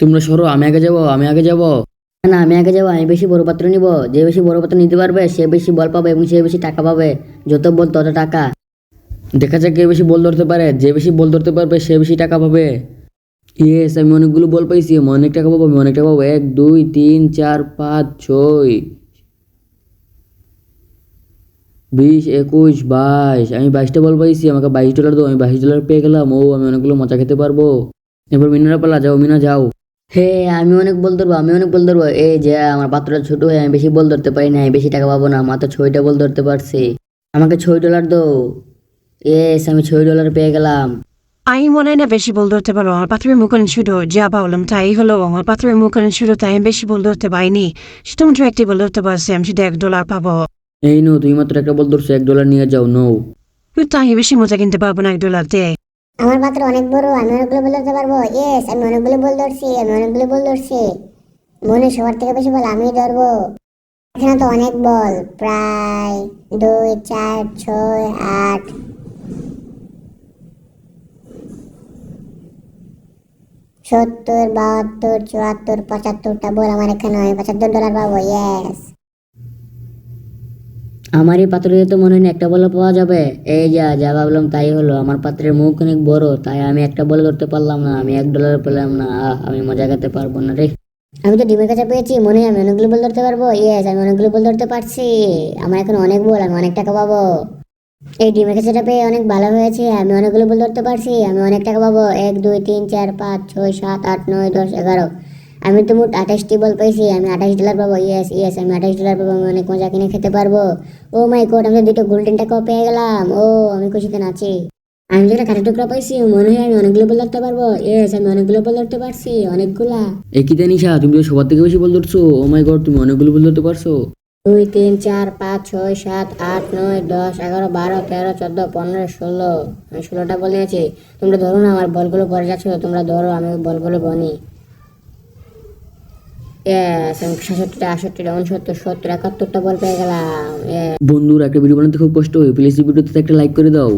তোমরা সরো, আমি আগে যাব, আমি আগে যাব। না আমি আগে যাব, আমি বেশি বড় পাত্র নিব। যে বেশি বড় পাত্র নিতে পারবে, সে বেশি বল পাবে এবং সে বেশি টাকা পাবে। যত বল, তত টাকা। দেখা যাক কে বেশি বল ধরতে পারে। যে বেশি বল ধরতে পারবে, সে বেশি টাকা পাবে। ইয়েস আমি অনেকগুলো বল পাইছি, আমি অনেক টাকা পাবো, আমি অনেক টাকা পাবো। এক, দুই, তিন, চার, পাঁচ, ছয়। বিশ, একুশ, বাইশ। আমি বাইশটা বল পাইছি, আমাকে বাইশ ডলার দাও, আমি বাইশ ডলার পেয়ে গেলাম। ও, আমি অনেকগুলো মজা খেতে পারব। এবার মিনারা পালা, যাও, মিনা, যাও। হে আমি অনেক বল ধরবো আমি অনেক বল ধরবো। এই যে আমার পাত্রটা ছোট হয়ে আমি বেশি বল ধরতে পারি না বেশি টাকা পাবো না মাত্র ছয়টা বল ধরতে পারছি। আমাকে ছয় ডলার দো এস আমি ছয় ডলার পেয়ে গেলাম। আমি মনে হয় না বেশি বল ধরতে পারব আমার পাথরের মুখন শুধু যা বললাম তাই হলো। আমার পাথরের মুখন শুধু তাই আমি বেশি বল ধরতে পারিনি। সেটা শুধুমাত্র একটি বল ধরতে পারছি আমি শুধু এক ডলার পাবো। এই নো তুই মাত্র একটা বল ধরছো এক ডলার নিয়ে যাও নো। আমি বেশি মজা কিনতে পারব না এক ডলার দিয়ে আমার পাত্র অনেক বড়, আমি অনেকগুলো বল ধরতে পারব। ইয়েস আমি অনেকগুলো বল ধরছি, আমি অনেকগুলো বল ধরছি। মনে সবার থেকে বেশি বল আমি ধরবো। এখানে তো অনেক বল, প্রায় দুই, চার, ছয়, আট। সত্তর, বাহাত্তর, চুয়াত্তর, পঁচাত্তরটা বল আমার এখানে পঁচাত্তর ডলার পাবো ইয়েস আমার এই পাত্র তো মনে হয় একটা বল পাওয়া যাবে। এই যা যা ভাবলাম তাই হলো। আমার পাত্রের মুখ অনেক বড় তাই আমি একটা বল ধরতে পারলাম না আমি এক ডলার পেলাম না। আহ, আমি মজা খেতে পারব না রে। আমি তো ডিমের কাছে পেয়েছি মনে হয় আমি অনেকগুলো বল ধরতে পারব। ইয়েস আমি অনেকগুলো বল ধরতে পারছি। আমার এখন অনেক বল আমি অনেক টাকা পাবো। এই ডিমের কাছেটা পেয়ে অনেক ভালো হয়েছে আমি অনেকগুলো বল ধরতে পারছি আমি অনেক টাকা পাবো। এক দুই তিন চার পাঁচ ছয় সাত আট নয় দশ এগারো। আমি তো মোট আঠাশটি বল পাইছি আমি আঠাশ ডলার পাবো ইয়েস ইয়েস আমি আঠাশ ডলার পাবো আমি অনেক মজা কিনে খেতে পারব। ও মাই কোড আমি দুটো গোল্ডেন টাকাও পেয়ে গেলাম। ও আমি খুশিতে নাচি। আমি যেটা কাঠের টুকরা পাইছি মনে হয় আমি অনেকগুলো বল ধরতে পারব। ইয়েস আমি অনেকগুলো বল ধরতে পারছি অনেকগুলা। একই নিশা তুমি তো সবার থেকে বেশি বল ধরছো। ও মাই গড তুমি অনেকগুলো বল ধরতে পারছ। দুই তিন চার পাঁচ ছয় সাত আট নয় দশ এগারো বারো তেরো চোদ্দ পনেরো ষোলো। আমি ষোলোটা বলে নিয়েছি। তোমরা ধরো না আমার বলগুলো পরে যাচ্ছ তোমরা ধরো আমি বলগুলো আমি সাতষট্টিটা সত্তর, একাত্তরটা বন্ধুরা, একটা ভিডিও বানাতে খুব কষ্ট হয়। প্লিজ ভিডিওতে একটা লাইক করে দাও।